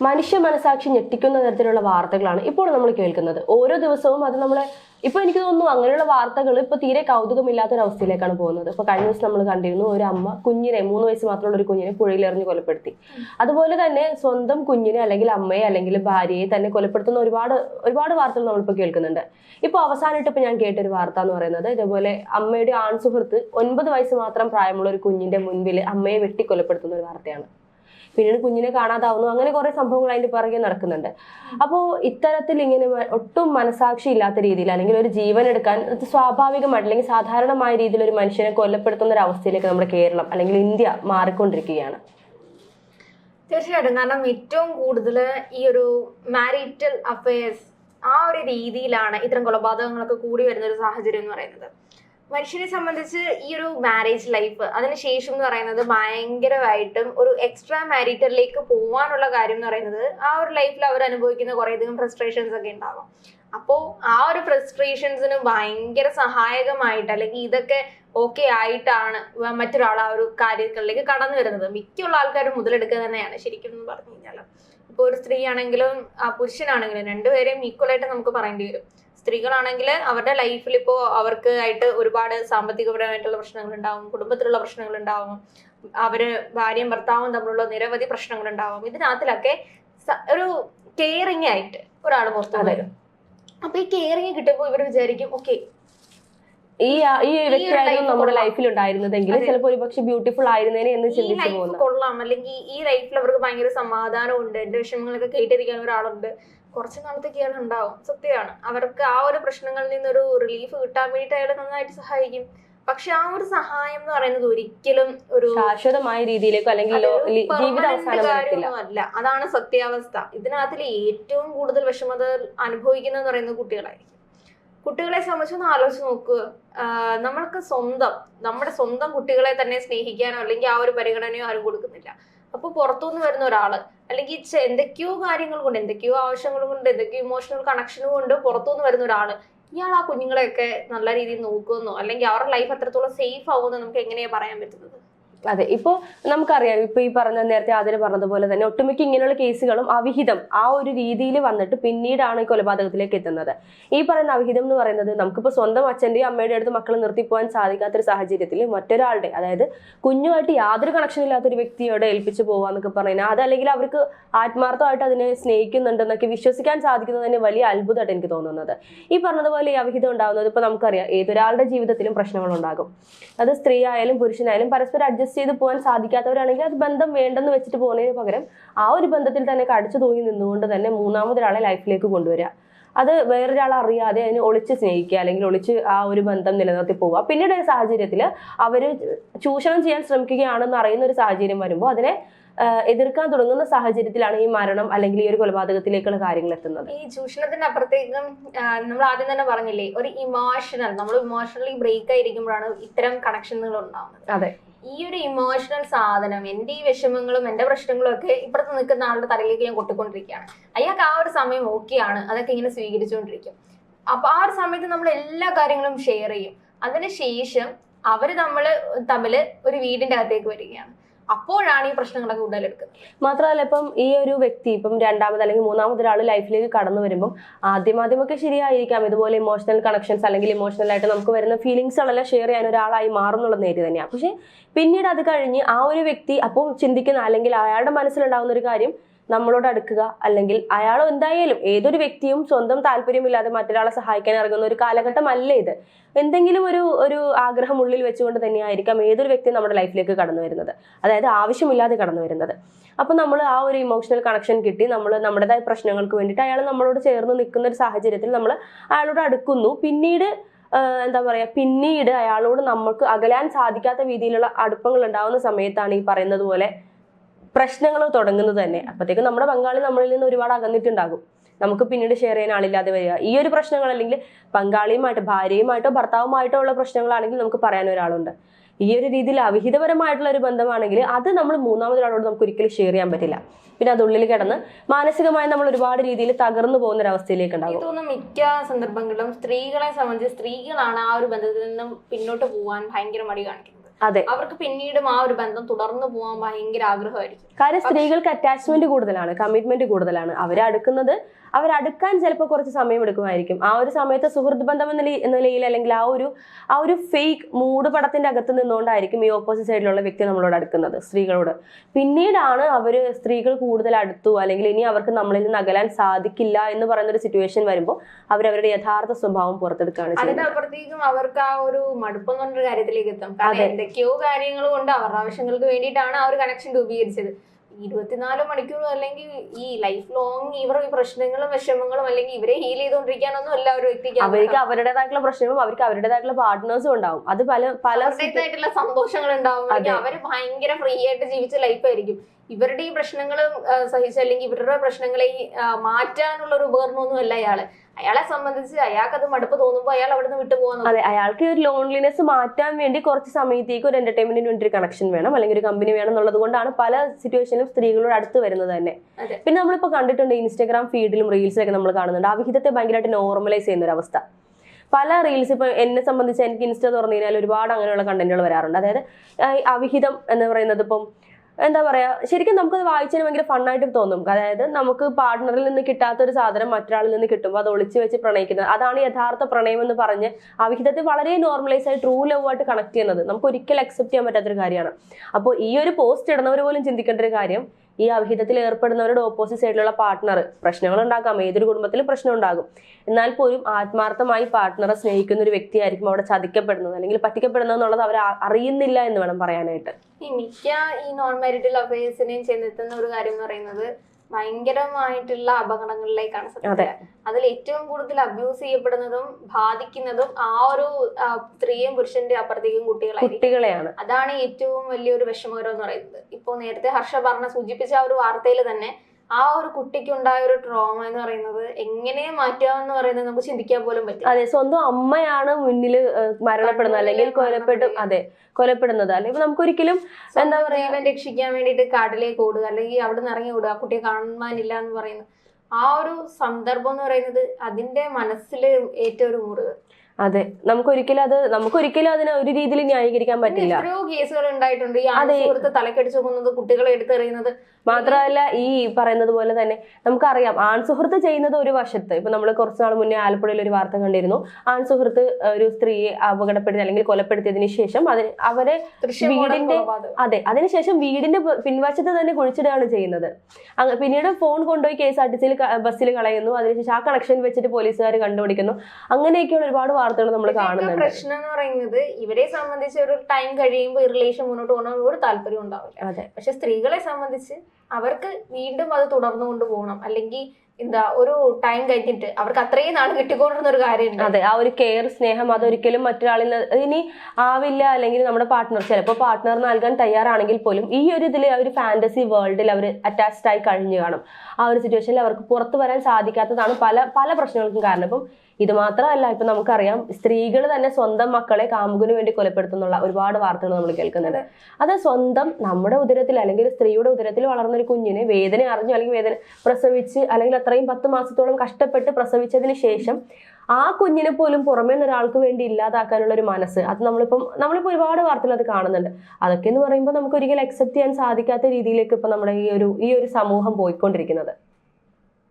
മനുഷ്യ മനസാക്ഷി ഞെട്ടിക്കുന്ന തരത്തിലുള്ള വാർത്തകളാണ് ഇപ്പോൾ നമ്മൾ കേൾക്കുന്നത്. ഓരോ ദിവസവും അത് നമ്മളെ ഇപ്പൊ എനിക്ക് തോന്നുന്നു അങ്ങനെയുള്ള വാർത്തകൾ ഇപ്പൊ തീരെ കൗതുകമില്ലാത്ത ഒരു അവസ്ഥയിലേക്കാണ് പോകുന്നത്. ഇപ്പൊ കഴിഞ്ഞ ദിവസം നമ്മൾ കണ്ടിരുന്നു ഒരു അമ്മ കുഞ്ഞിനെ മൂന്ന് വയസ്സ് മാത്രമുള്ള ഒരു കുഞ്ഞിനെ പുഴയിലെറിഞ്ഞ് കൊലപ്പെടുത്തി. അതുപോലെ തന്നെ സ്വന്തം കുഞ്ഞിനെ അല്ലെങ്കിൽ അമ്മയെ അല്ലെങ്കിൽ ഭാര്യയെ തന്നെ കൊലപ്പെടുത്തുന്ന ഒരുപാട് ഒരുപാട് വാർത്തകൾ നമ്മളിപ്പോൾ കേൾക്കുന്നുണ്ട്. ഇപ്പോൾ അവസാനമായിട്ട് ഇപ്പൊ ഞാൻ കേട്ടൊരു വാർത്ത എന്ന് പറയുന്നത് ഇതേപോലെ അമ്മയുടെ ആൺ സുഹൃത്ത് ഒൻപത് വയസ്സ് മാത്രം പ്രായമുള്ള ഒരു കുഞ്ഞിന്റെ മുൻപിൽ അമ്മയെ വെട്ടി കൊലപ്പെടുത്തുന്ന ഒരു വാർത്തയാണ്. പിന്നീട് കുഞ്ഞിനെ കാണാതാവുന്നു. അങ്ങനെ കുറെ സംഭവങ്ങൾ അതിന്റെ പിറകെ നടക്കുന്നുണ്ട്. അപ്പോൾ ഇത്തരത്തിൽ ഇങ്ങനെ ഒട്ടും മനസാക്ഷി ഇല്ലാത്ത രീതിയിൽ അല്ലെങ്കിൽ ഒരു ജീവൻ എടുക്കാൻ സ്വാഭാവികമായിട്ട് അല്ലെങ്കിൽ സാധാരണമായ രീതിയിൽ ഒരു മനുഷ്യനെ കൊല്ലപ്പെടുത്തുന്ന ഒരു അവസ്ഥയിലേക്ക് നമ്മുടെ കേരളം അല്ലെങ്കിൽ ഇന്ത്യ മാറിക്കൊണ്ടിരിക്കുകയാണ്. തീർച്ചയായിട്ടും. കാരണം ഏറ്റവും കൂടുതൽ ഈ ഒരു മാരിറ്റൽ അഫയേഴ്സ് ആ ഒരു രീതിയിലാണ് ഇത്തരം കൊലപാതകങ്ങളൊക്കെ കൂടി വരുന്ന ഒരു സാഹചര്യം എന്ന് പറയുന്നത്. മനുഷ്യനെ സംബന്ധിച്ച് ഈ ഒരു മാരേജ് ലൈഫ് അതിനുശേഷം എന്ന് പറയുന്നത് ഭയങ്കരമായിട്ടും ഒരു എക്സ്ട്രാ മാരിറ്റലിലേക്ക് പോകാനുള്ള കാര്യം എന്ന് പറയുന്നത് ആ ഒരു ലൈഫിൽ അവർ അനുഭവിക്കുന്ന കുറേയധികം ഫ്രസ്ട്രേഷൻസ് ഒക്കെ ഉണ്ടാകും അപ്പോൾ ആ ഒരു ഫ്രസ്ട്രേഷൻസിന് ഭയങ്കര സഹായകമായിട്ട് അല്ലെങ്കിൽ ഇതൊക്കെ ഓക്കെ ആയിട്ടാണ് മറ്റൊരാൾ ആ ഒരു കാര്യങ്ങളിലേക്ക് കടന്നു വരുന്നത്. മിക്കുള്ള ആൾക്കാരും മുതലെടുക്കുക തന്നെയാണ് ശരിക്കും എന്ന് പറഞ്ഞു കഴിഞ്ഞാൽ ഇപ്പോൾ ഒരു സ്ത്രീ ആണെങ്കിലും പുരുഷനാണെങ്കിലും രണ്ടുപേരെയും ഈക്വൽ ആയിട്ട് നമുക്ക് പറയേണ്ടി വരും. സ്ത്രീകളാണെങ്കിൽ അവരുടെ ലൈഫിൽ ഇപ്പോൾ അവർക്ക് ആയിട്ട് ഒരുപാട് സാമ്പത്തികപരമായിട്ടുള്ള പ്രശ്നങ്ങൾ ഉണ്ടാവും കുടുംബത്തിലുള്ള പ്രശ്നങ്ങൾ ഉണ്ടാവും അവർ ഭാര്യയും ഭർത്താവും തമ്മിലുള്ള നിരവധി പ്രശ്നങ്ങൾ ഉണ്ടാവും ഇതിനകത്തിലൊക്കെ ഒരു കെയറിങ് ആയിട്ട് ഒരാൾ പുറത്തു. വരും. അപ്പൊ ഈ കെയറിങ് കിട്ടുമ്പോൾ ഇവർ വിചാരിക്കും ഓക്കെ. ഈ ഈ വ്യക്തിയായിരുന്നു നമ്മുടെ. ലൈഫിൽ ഉണ്ടായിരുന്നതെങ്കിൽ ചിലപ്പോൾ ഒരുപക്ഷെ ബ്യൂട്ടിഫുൾ ആയിരുന്നേനെ എന്ന് ചിന്തിച്ചു പോകുന്നു. കൊള്ളാം. അല്ലെങ്കിൽ ഈ ലൈഫിൽ അവർക്ക് ഭയങ്കര സമാധാനമുണ്ട്. എന്റെ വിഷമങ്ങളൊക്കെ കേട്ടിരിക്കാൻ ഒരാളുണ്ട്. കുറച്ച് നാളത്തേക്ക് അയാൾ ഉണ്ടാവും. സത്യമാണ്. അവർക്ക് ആ ഒരു പ്രശ്നങ്ങളിൽ നിന്നൊരു റിലീഫ് കിട്ടാൻ വേണ്ടിയിട്ട് അയാൾ നന്നായിട്ട് സഹായിക്കും. പക്ഷെ ആ ഒരു സഹായം എന്ന് പറയുന്നത് ഒരിക്കലും ഒരു ശാശ്വതമായ രീതിയിലേക്കോ അല്ലെങ്കിൽ അല്ല അതാണ് സത്യാവസ്ഥ. ഇതിനകത്തിൽ ഏറ്റവും കൂടുതൽ വിഷമത അനുഭവിക്കുന്നത് പറയുന്നത് കുട്ടികളായിരിക്കും. കുട്ടികളെ സംബന്ധിച്ചൊന്ന് ആലോചിച്ച് നോക്കുക നമ്മൾക്ക് സ്വന്തം നമ്മുടെ സ്വന്തം കുട്ടികളെ തന്നെ സ്നേഹിക്കാനോ അല്ലെങ്കിൽ ആ ഒരു പരിഗണനയോ ആരും കൊടുക്കുന്നില്ല. അപ്പൊ പുറത്തുനിന്ന് വരുന്ന ഒരാൾ അല്ലെങ്കിൽ എന്തൊക്കെയോ കാര്യങ്ങൾ കൊണ്ട് എന്തൊക്കെയോ ആവശ്യങ്ങൾ കൊണ്ട് എന്തൊക്കെയോ ഇമോഷണൽ കണക്ഷൻ കൊണ്ട് പുറത്തുനിന്ന് വരുന്ന ഒരാൾ ഇയാൾ ആ കുഞ്ഞുങ്ങളെയൊക്കെ നല്ല രീതിയിൽ നോക്കുമെന്നോ അല്ലെങ്കിൽ അവരുടെ ലൈഫ് എത്രത്തോളം സേഫ് ആവുമെന്നോ നമുക്ക് എങ്ങനെയാ പറയാൻ പറ്റുന്നത്? അതെ ഇപ്പോ നമുക്കറിയാം ഇപ്പൊ ഈ പറഞ്ഞ നേരത്തെ ആദ്യം പറഞ്ഞതുപോലെ തന്നെ ഒട്ടുമിക്ക ഇങ്ങനെയുള്ള കേസുകളും അവിഹിതം ആ ഒരു രീതിയിൽ വന്നിട്ട് പിന്നീടാണ് ഈ കൊലപാതകത്തിലേക്ക് എത്തുന്നത്. ഈ പറയുന്ന അവിഹിതം എന്ന് പറയുന്നത് നമുക്കിപ്പോ സ്വന്തം അച്ഛന്റെയും അമ്മയുടെ അടുത്ത് മക്കളെ നിർത്തിപ്പോകാൻ സാധിക്കാത്തൊരു സാഹചര്യത്തിൽ മറ്റൊരാളുടെ അതായത് കുഞ്ഞുമായിട്ട് യാതൊരു കണക്ഷൻ ഇല്ലാത്ത ഒരു വ്യക്തിയോട് ഏൽപ്പിച്ചു പോവാന്നൊക്കെ പറഞ്ഞാൽ അതല്ലെങ്കിൽ അവർക്ക് ആത്മാർത്ഥമായിട്ട് അതിനെ സ്നേഹിക്കുന്നുണ്ടെന്നൊക്കെ വിശ്വസിക്കാൻ സാധിക്കുന്നത് തന്നെ വലിയ അത്ഭുതമായിട്ട് എനിക്ക് തോന്നുന്നത്. ഈ പറഞ്ഞതുപോലെ ഈ അവിഹിതം ഉണ്ടാകുന്നത് ഇപ്പൊ നമുക്കറിയാം ഏതൊരാളുടെ ജീവിതത്തിലും പ്രശ്നങ്ങളുണ്ടാകും. അത് സ്ത്രീ ആയാലും പുരുഷനായാലും പരസ്പരം അഡ്ജസ്റ്റ് ചെയ്ത് പോകാൻ സാധിക്കാത്തവരാണെങ്കിൽ അത് ബന്ധം വേണ്ടെന്ന് വെച്ചിട്ട് പോകുന്നതിന് പകരം ആ ഒരു ബന്ധത്തിൽ തന്നെ കടിച്ചു തൂങ്ങി നിന്നുകൊണ്ട് തന്നെ മൂന്നാമതൊരാളെ ലൈഫിലേക്ക് കൊണ്ടുവരിക. അത് വേറൊരാൾ അറിയാതെ അതിനെ ഒളിച്ച് സ്നേഹിക്കുക അല്ലെങ്കിൽ ഒളിച്ച് ആ ഒരു ബന്ധം നിലനിർത്തി പോവുക. പിന്നീട് ഒരു സാഹചര്യത്തിൽ അവർ ചൂഷണം ചെയ്യാൻ ശ്രമിക്കുകയാണെന്ന് അറിയുന്ന ഒരു സാഹചര്യം വരുമ്പോൾ അതിനെ എതിർക്കാൻ തുടങ്ങുന്ന സാഹചര്യത്തിലാണ് ഈ മരണം അല്ലെങ്കിൽ ഈ ഒരു കൊലപാതകത്തിലേക്കുള്ള കാര്യങ്ങൾ എത്തുന്നത്. ഈ ചൂഷണത്തിന്റെ അപ്പുറത്തേക്കും നമ്മൾ ആദ്യം തന്നെ പറഞ്ഞില്ലേ ഒരു ഇമോഷണൽ നമ്മൾ ഇമോഷണലി ബ്രേക്ക് ആയിരിക്കുമ്പോഴാണ് ഇത്തരം കണക്ഷനുകൾ ഉണ്ടാവുന്നത്. അതെ. ഈ ഒരു ഇമോഷണൽ സാധനം എന്റെ ഈ വിഷമങ്ങളും എന്റെ പ്രശ്നങ്ങളും ഒക്കെ ഇപ്പുറത്ത് നിൽക്കുന്ന ആളുടെ തലയിലേക്ക് ഞാൻ കൊട്ടിക്കൊണ്ടിരിക്കുകയാണ്. അയാൾക്ക് ആ ഒരു സമയം ഓക്കെയാണ് അതൊക്കെ ഇങ്ങനെ സ്വീകരിച്ചുകൊണ്ടിരിക്കും. അപ്പൊ ആ ഒരു സമയത്ത് നമ്മൾ എല്ലാ കാര്യങ്ങളും ഷെയർ ചെയ്യും. അതിനുശേഷം അവർ നമ്മൾ തമ്മിൽ ഒരു വീടിന്റെ അകത്തേക്ക് വരികയാണ്. അപ്പോഴാണ് ഈ പ്രശ്നങ്ങളൊക്കെ ഉടലെടുക്കുന്നത് മാത്രമല്ല ഇപ്പം ഈ ഒരു വ്യക്തി ഇപ്പം രണ്ടാമത് അല്ലെങ്കിൽ മൂന്നാമത് ഒരാൾ ലൈഫിലേക്ക് കടന്നു വരുമ്പം ആദ്യം ആദ്യമൊക്കെ ശരിയായിരിക്കാം. ഇതുപോലെ ഇമോഷണൽ കണക്ഷൻസ് അല്ലെങ്കിൽ ഇമോഷണൽ ആയിട്ട് നമുക്ക് വരുന്ന ഫീലിങ്സുകളെല്ലാം ഷെയർ ചെയ്യാൻ ഒരാളായി മാറും എന്നുള്ള നേരി തന്നെയാണ്. പക്ഷെ പിന്നീട് അത് കഴിഞ്ഞ് ആ ഒരു വ്യക്തി അപ്പോൾ ചിന്തിക്കുന്ന അല്ലെങ്കിൽ അയാളുടെ മനസ്സിലുണ്ടാവുന്ന ഒരു കാര്യം നമ്മളോട് അടുക്കുക. അല്ലെങ്കിൽ അയാൾ എന്തായാലും ഏതൊരു വ്യക്തിയും സ്വന്തം താല്പര്യമില്ലാതെ മറ്റൊരാളെ സഹായിക്കാൻ ഇറങ്ങുന്ന ഒരു കാലഘട്ടമല്ല ഇത്. എന്തെങ്കിലും ഒരു ഒരു ആഗ്രഹം ഉള്ളിൽ വെച്ചുകൊണ്ട് തന്നെയായിരിക്കാം ഏതൊരു വ്യക്തിയും നമ്മുടെ ലൈഫിലേക്ക് കടന്നു വരുന്നത്. അതായത് ആവശ്യമില്ലാതെ കടന്നു വരുന്നത്. അപ്പം നമ്മൾ ആ ഒരു ഇമോഷണൽ കണക്ഷൻ കിട്ടി. നമ്മൾ നമ്മുടേതായ പ്രശ്നങ്ങൾക്ക് വേണ്ടിയിട്ട് അയാൾ നമ്മളോട് ചേർന്ന് നിൽക്കുന്ന ഒരു സാഹചര്യത്തിൽ നമ്മൾ അയാളോട് അടുക്കുന്നു. പിന്നീട് എന്താ പറയുക പിന്നീട് അയാളോട് നമുക്ക് അകലാൻ സാധിക്കാത്ത രീതിയിലുള്ള അടുപ്പങ്ങൾ ഉണ്ടാവുന്ന സമയത്താണ് ഈ പറയുന്നത് പോലെ പ്രശ്നങ്ങൾ തുടങ്ങുന്നത് തന്നെ. അപ്പോഴത്തേക്കും നമ്മുടെ പങ്കാളി നമ്മളിൽ നിന്ന് ഒരുപാട് അകന്നിട്ടുണ്ടാകും. നമുക്ക് പിന്നീട് ഷെയർ ചെയ്യാൻ ആളില്ലാതെ വരിക. ഈ ഒരു പ്രശ്നങ്ങൾ അല്ലെങ്കിൽ പങ്കാളിയുമായിട്ട് ഭാര്യയുമായിട്ടോ ഭർത്താവുമായിട്ടോ ഉള്ള പ്രശ്നങ്ങളാണെങ്കിൽ നമുക്ക് പറയാൻ ഒരാളുണ്ട്. ഈ ഒരു രീതിയിൽ അവിഹിതപരമായിട്ടുള്ള ഒരു ബന്ധമാണെങ്കിൽ അത് നമ്മൾ മൂന്നാമതൊരാളോട് നമുക്ക് ഒരിക്കലും ഷെയർ ചെയ്യാൻ പറ്റില്ല. പിന്നെ അത് ഉള്ളിൽ കിടന്ന് മാനസികമായി നമ്മൾ ഒരുപാട് രീതിയിൽ തകർന്നു പോകുന്ന ഒരു അവസ്ഥയിലേക്ക് ഉണ്ടാകും. തോന്നുന്നു മിക്ക സന്ദർഭങ്ങളിലും സ്ത്രീകളെ സംബന്ധിച്ച് സ്ത്രീകളാണ് ആ ഒരു ബന്ധത്തിൽ നിന്നും പിന്നോട്ട് പോകാൻ ഭയങ്കര മടി കാണിക്കുന്നത്. അവർക്ക് പിന്നീടും ആ ഒരു ബന്ധം തുടർന്നു പോകാൻ ഭയങ്കര ആഗ്രഹമായിരിക്കും. കാര്യം സ്ത്രീകൾക്ക് അറ്റാച്ച്മെന്റ് കൂടുതലാണ് കമ്മിറ്റ്മെന്റ് കൂടുതലാണ്. അവരടുക്കുന്നത് അവരടുക്കാൻ ചിലപ്പോൾ കുറച്ച് സമയം എടുക്കുമായിരിക്കും. ആ ഒരു സമയത്ത് സുഹൃത്ത് ബന്ധം എന്ന നിലയിൽ അല്ലെങ്കിൽ ആ ഒരു ആ ഒരു ഫേക്ക് മൂട് പടത്തിന്റെ അകത്ത് നിന്നുകൊണ്ടായിരിക്കും ഈ ഓപ്പോസിറ്റ് സൈഡിലുള്ള വ്യക്തി നമ്മളോട് അടുക്കുന്നത് സ്ത്രീകളോട്. പിന്നീടാണ് അവർ സ്ത്രീകൾ കൂടുതൽ അടുത്തു അല്ലെങ്കിൽ ഇനി അവർക്ക് നമ്മളിൽ നിന്ന് അകലാൻ സാധിക്കില്ല എന്ന് പറയുന്ന ഒരു സിറ്റുവേഷൻ വരുമ്പോൾ അവർ അവരുടെ യഥാർത്ഥ സ്വഭാവം പുറത്തെടുക്കുകയാണ് അതിനപ്പുറത്തേക്കും അവർക്ക് ആ ഒരു മടുപ്പം കൊണ്ടൊരു കാര്യത്തിലേക്ക് എത്തും. അതെ. എന്തൊക്കെയോ കാര്യങ്ങൾ കൊണ്ട് അവരുടെ ആവശ്യങ്ങൾക്ക് വേണ്ടിയിട്ടാണ് ആ ഒരു കണക്ഷൻ രൂപീകരിച്ചത്. ഇരുപത്തിനാല് മണിക്കൂർ അല്ലെങ്കിൽ ഈ ലൈഫ് ലോങ് ഇവർ ഈ പ്രശ്നങ്ങളും വിഷമങ്ങളും അല്ലെങ്കിൽ ഇവരെ ഹീൽ ചെയ്തുകൊണ്ടിരിക്കാനൊന്നും അല്ല ഒരു വ്യക്തിക്ക് അവർക്ക് അവരുടേതായിട്ടുള്ള പ്രശ്നവും അവർക്ക് അവരുടേതായിട്ടുള്ള പാർട്ട്നേഴ്സും ഉണ്ടാവും. അത് പല പല സന്തോഷങ്ങൾ ഉണ്ടാവും. അവർ ഭയങ്കര ഫ്രീ ആയിട്ട് ജീവിച്ച ലൈഫായിരിക്കും ഇവരുടെ ഈ പ്രശ്നങ്ങൾ സഹിച്ച് അല്ലെങ്കിൽ ഇവരുടെ പ്രശ്നങ്ങളെ ഈ, മാറ്റാനുള്ള ഒരു ഉപകരണമൊന്നും അല്ല അയാൾ അയാളെ സംബന്ധിച്ച് അയാൾക്ക് അത് മടുപ്പ് തോന്നുമ്പോൾ അയാൾ അവിടെ നിന്ന് വിട്ടു പോകുന്നു അതെ അയാൾക്ക് ഒരു ലോൺലിനെസ് മാറ്റാൻ വേണ്ടി കുറച്ച് സമയത്തേക്ക് ഒരു എന്റർടൈൻമെന്റിന് വേണ്ടി ഒരു കണക്ഷൻ വേണം അല്ലെങ്കിൽ ഒരു കമ്പനി വേണം എന്നുള്ളത് കൊണ്ടാണ് പല സിറ്റുവേഷനിലും സ്ത്രീകളോട് അടുത്ത് വരുന്നത് തന്നെ. പിന്നെ നമ്മളിപ്പോൾ കണ്ടിട്ടുണ്ട് ഇൻസ്റ്റാഗ്രാം ഫീഡിലും റീൽസിലൊക്കെ നമ്മൾ കാണുന്നുണ്ട്. ആ വിഹിതത്തെ ഭയങ്കരമായിട്ട് നോർമലൈസ് ചെയ്യുന്ന ഒരു അവസ്ഥ. പല റീൽസ് ഇപ്പൊ എന്നെ സംബന്ധിച്ച് എനിക്ക് ഇൻസ്റ്റ തുറന്നു കഴിഞ്ഞാൽ ഒരുപാട് അങ്ങനെയുള്ള കണ്ടന്റുകൾ വരാറുണ്ട്. അതായത് അവിഹിതം എന്ന് പറയുന്നത് ഇപ്പം എന്താ പറയാ ശരിക്കും നമുക്കത് വായിച്ചതിന് ഭയങ്കര ഫണ്ണായിട്ട് തോന്നും. അതായത് നമുക്ക് പാർട്ട്ണറിൽ നിന്ന് കിട്ടാത്ത ഒരു സാധനം മറ്റൊരാളിൽ നിന്ന് കിട്ടുമ്പോൾ അത് ഒളിച്ചു വെച്ച് പ്രണയിക്കുന്നത്. അതാണ് യഥാർത്ഥ പ്രണയം എന്ന് പറഞ്ഞ് അവിഹിതത്തിൽ വളരെ നോർമലൈസ് ആയി ട്രൂ ലവ് ആയിട്ട് കണക്ട് ചെയ്യുന്നത്. നമുക്ക് ഒരിക്കലും അക്സെപ്റ്റ് ചെയ്യാൻ പറ്റാത്തൊരു കാര്യമാണ്. അപ്പോൾ ഈ ഒരു പോസ്റ്റ് ഇടുന്നവർ പോലും ചിന്തിക്കേണ്ട ഒരു കാര്യം ഈ അവിഹിതത്തിൽ ഏർപ്പെടുന്നവരുടെ ഓപ്പോസിറ്റ് സൈഡിലുള്ള പാർട്ട്ണർ പ്രശ്നങ്ങൾ ഉണ്ടാക്കാം ഏതൊരു കുടുംബത്തിലും പ്രശ്നം ഉണ്ടാകും എന്നാൽ പോലും ആത്മാർത്ഥമായി പാർട്ട്ണറെ സ്നേഹിക്കുന്ന ഒരു വ്യക്തിയായിരിക്കും അവിടെ ചതിക്കപ്പെടുന്നത്. അല്ലെങ്കിൽ പറ്റിക്കപ്പെടുന്നത് എന്നുള്ളത് അവർ അറിയുന്നില്ല എന്ന് വേണം പറയാനായിട്ട്. മിക്ക ഈ നോൺ മാരിറ്റൽ അഫയേഴ്സിനെയും ചെന്നെത്തുന്ന ഒരു കാര്യം എന്ന് പറയുന്നത് ഭയങ്കരമായിട്ടുള്ള അപകടങ്ങളിലേക്കാണ് അതെ. സത്യം അതിൽ ഏറ്റവും കൂടുതൽ അബ്യൂസ് ചെയ്യപ്പെടുന്നതും ബാധിക്കുന്നതും ആ ഒരു സ്ത്രീയും പുരുഷന്റെ അപ്പുറത്തേക്കും കുട്ടികളായിരിക്കും. അതാണ് ഏറ്റവും വലിയൊരു വിഷമകരം എന്ന് പറയുന്നത്. ഇപ്പൊ നേരത്തെ ഹർഷ പറഞ്ഞ സൂചിപ്പിച്ച ആ ഒരു വാർത്തയിൽ തന്നെ ആ ഒരു കുട്ടിക്ക് ഉണ്ടായ ഒരു ട്രോമ എന്ന് പറയുന്നത് എങ്ങനെ മാറ്റാമെന്ന് പറയുന്നത് നമുക്ക് ചിന്തിക്കാൻ പോലും പറ്റും അതെ സ്വന്തം അമ്മയാണ് മുന്നിൽ മരണപ്പെടുന്നത് അല്ലെങ്കിൽ കൊലപ്പെട്ടു അതെ കൊലപ്പെടുന്നത്. അല്ലെങ്കിൽ നമുക്ക് ഒരിക്കലും എന്താ പറയാ രക്ഷിക്കാൻ വേണ്ടിട്ട് കാട്ടിലേക്ക് ഓടുക അല്ലെങ്കിൽ അവിടെ നിന്ന് ഇറങ്ങി ഓടുക ആ കുട്ടിയെ കാണാനില്ല എന്ന് പറയുന്നത്. ആ ഒരു സന്ദർഭം എന്ന് പറയുന്നത് അതിന്റെ മനസ്സിൽ ഏറ്റവും ഒരു മുറിവ്. അതെ നമുക്കൊരിക്കലും അത് നമുക്കൊരിക്കലും അതിനെ ഒരു രീതിയിൽ ന്യായീകരിക്കാൻ പറ്റില്ല. എത്രയോ കേസുകൾ ഉണ്ടായിട്ടുണ്ട്. ഈ ആദ്യം ആൺസുഹൃത്ത് തലക്കടിച്ചു പോകുന്നത് കുട്ടികളെ എടുത്തെറിയുന്നത് മാത്രമല്ല ഈ പറയുന്നത് പോലെ തന്നെ നമുക്കറിയാം ആൺസുഹൃത്ത് ചെയ്യുന്നത് ഒരു വശത്ത്. ഇപ്പൊ നമ്മൾ കുറച്ച് നാൾ മുന്നേ ആലപ്പുഴയിൽ ഒരു വാർത്ത കണ്ടിരുന്നു. ആൺസുഹൃത്ത് ഒരു സ്ത്രീയെ അപകടപ്പെടുത്തി അല്ലെങ്കിൽ കൊലപ്പെടുത്തിയതിനു ശേഷം അതിന് അവരെ വീടിന്റെ അതെ അതിനുശേഷം വീടിന്റെ പിൻവശത്ത് തന്നെ കുഴിച്ചിടുകയാണ് ചെയ്യുന്നത്. പിന്നീട് ഫോൺ കൊണ്ടുപോയി കെ എസ് ആർ ടി സിയിൽ ബസ്സിൽ കളയുന്നു. അതിനുശേഷം ആ കണക്ഷൻ വെച്ചിട്ട് പോലീസുകാർ കണ്ടുപിടിക്കുന്നു. അങ്ങനെയൊക്കെയുള്ള ഒരുപാട് വാർത്തകൾ നമ്മൾ കാണുന്നുണ്ട്. പ്രശ്നം എന്ന് പറയുന്നത് ഇവരെ സംബന്ധിച്ച് ഒരു ടൈം കഴിയുമ്പോൾ ഈ റിലേഷൻ മുന്നോട്ട് പോകണമെന്ന് ഒരു താല്പര്യം ഉണ്ടാവില്ല. അതെ. പക്ഷെ സ്ത്രീകളെ സംബന്ധിച്ച് അവർക്ക് വീണ്ടും അത് തുടർന്നു കൊണ്ടുപോകണം അല്ലെങ്കിൽ എന്താ ഒരു ടൈം കഴിഞ്ഞിട്ട് അവർക്ക് അത്രയും നാൾ കിട്ടിക്കൊണ്ടിരുന്ന ഒരു കാര്യമുണ്ട്. അതെ ആ ഒരു കെയർ സ്നേഹം അതൊരിക്കലും മറ്റൊരാളിൽ നിന്ന് ഇനി ആവില്ല അല്ലെങ്കിൽ നമ്മുടെ പാർട്ട്ണർ ചിലപ്പോൾ പാർട്ട്ണർ നൽകാൻ തയ്യാറാണെങ്കിൽ പോലും ഈ ഒരു ഇതിൽ ഒരു ഫാന്റസി വേൾഡിൽ അവർ അറ്റാച്ച്ഡ് ആയി കഴിഞ്ഞു കാണും. ആ ഒരു സിറ്റുവേഷനിൽ അവർക്ക് പുറത്തു വരാൻ സാധിക്കാത്തതാണ് പല പല പ്രശ്നങ്ങൾക്കും കാരണം. ഇപ്പം ഇത് മാത്രമല്ല ഇപ്പം നമുക്കറിയാം സ്ത്രീകൾ തന്നെ സ്വന്തം മക്കളെ കാമുകന് വേണ്ടി കൊലപ്പെടുത്തുന്നുള്ള ഒരുപാട് വാർത്തകൾ നമ്മൾ കേൾക്കുന്നത് അത് സ്വന്തം നമ്മുടെ ഉദരത്തിൽ അല്ലെങ്കിൽ സ്ത്രീയുടെ ഉദരത്തിൽ വളർന്ന ഒരു കുഞ്ഞിനെ വേദന അറിഞ്ഞു അല്ലെങ്കിൽ വേദന പ്രസവിച്ച് അല്ലെങ്കിൽ അത്രയും പത്ത് മാസത്തോളം കഷ്ടപ്പെട്ട് പ്രസവിച്ചതിന് ശേഷം ആ കുഞ്ഞിനെ പോലും പുറമേ നിന്ന് ഒരാൾക്ക് വേണ്ടി ഇല്ലാതാക്കാനുള്ള ഒരു മനസ്സ്. അത് നമ്മളിപ്പം നമ്മളിപ്പോൾ ഒരുപാട് വാർത്തകൾ അത് കാണുന്നുണ്ട്. അതൊക്കെ എന്ന് പറയുമ്പോൾ നമുക്ക് ഒരിക്കലും അക്സെപ്റ്റ് ചെയ്യാൻ സാധിക്കാത്ത രീതിയിലേക്ക് ഇപ്പം നമ്മുടെ ഈ ഒരു ഈ ഒരു സമൂഹം പോയിക്കൊണ്ടിരിക്കുന്നത്.